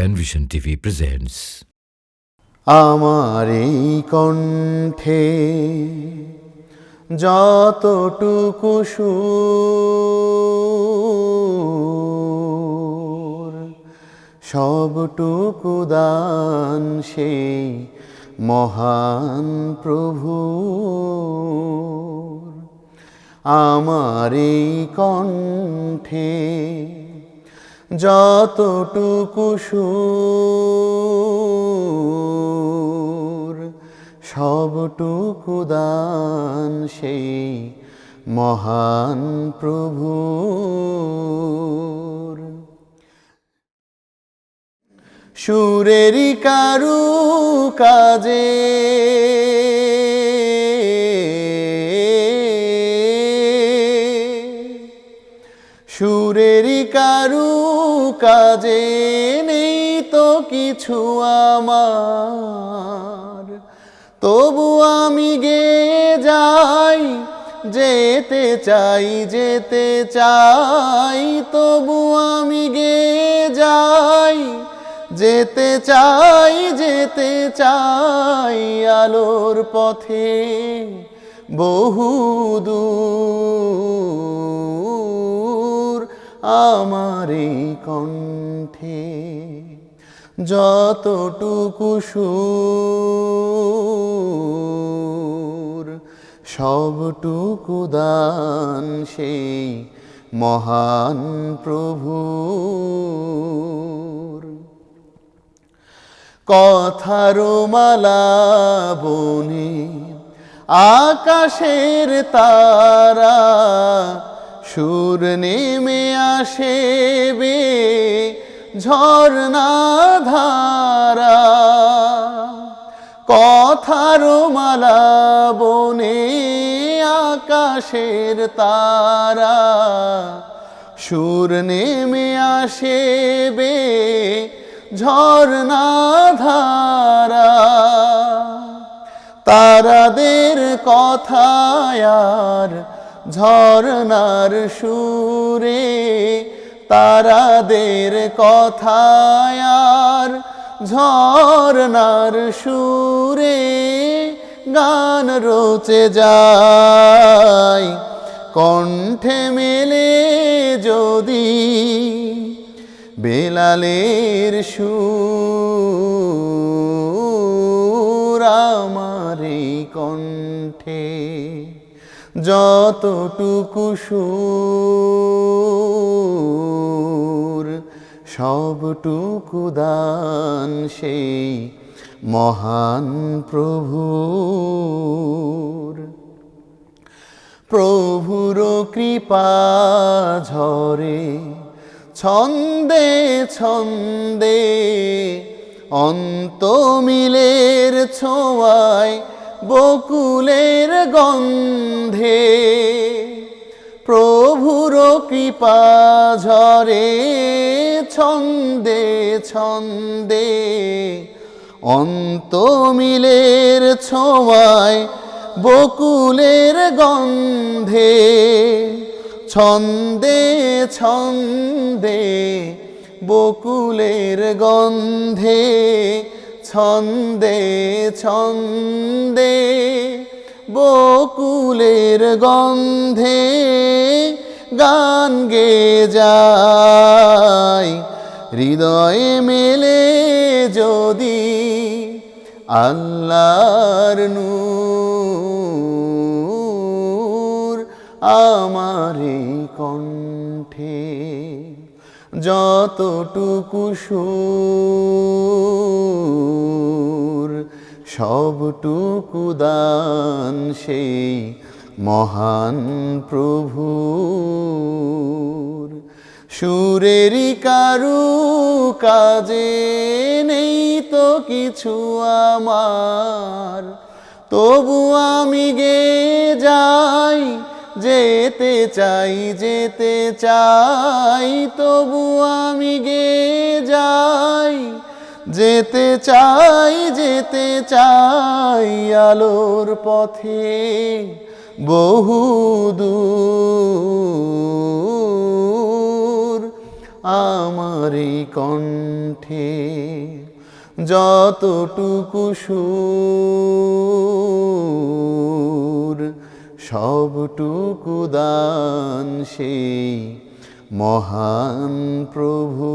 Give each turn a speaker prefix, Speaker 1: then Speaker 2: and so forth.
Speaker 1: Panvision TV presents
Speaker 2: আমার এই কণ্ঠে যতটুকু সুর, সবটুকু দান সেই মহান প্রভু আমার এই কণ্ঠে যতটুকু সুর সবটুকু দান সেই মহান প্রভুর। সুরেরই কারু কাজে সুরেরই কারু কাজে নেই তো কিছু আমার। তবু আমি গে যাই, যেতে চাই যেতে চাই, তবু আমি গে যাই, যেতে চাই যেতে চাই, আলোর পথে বহু দূর আমার কণ্ঠে যতটুকু সুর সবটুকু দান সেই মহান প্রভুর। কথার মালা বনে আকাশের তারা সুর নেমে আসে বে ঝর্ণা ধারা। কথার মালা বনে আকাশের তারা। সুর নেমে আসে বে ঝর্ণা ধারা। তারাদের কথায় আর ঝর্ণার সুরে তারাদের কথায় আর ঝর্ণার সুরে গান রচে যায়। কণ্ঠে মেলে যদি বেলালের সুর আমার এই কণ্ঠে যতটুকু সুর, সবটুকু দান সেই মহান প্রভুর। প্রভুর কৃপা ঝরে, ছন্দে ছন্দে অন্ত মিলের ছোঁয়ায় বকুলের গন্ধে প্রভুর কৃপা ঝরে ছন্দে ছন্দে। অন্ত মিলের ছোঁয়ায় বকুলের গন্ধে ছন্দে ছন্দে বকুলের গন্ধে ছন্দে ছন্দে বকুলের গন্ধে গান গে যায় হৃদয়ে মেলে যদি আল্লাহর নূর আমার কণ্ঠে। যতটুকু সুর, সবটুকু দান সেই মহান প্রভু সুরেরই কারু কাজে নেই তো কিছু আমার, তবু আমি গে যাই যেতে চাই যেতে চাই, তবু আমি গে যাই। যেতে চাই যেতে চাই, আলোর পথে বহু দূর। আমারই কণ্ঠে যতটুকু সুর সবটুকু দান সেই মহান প্রভু।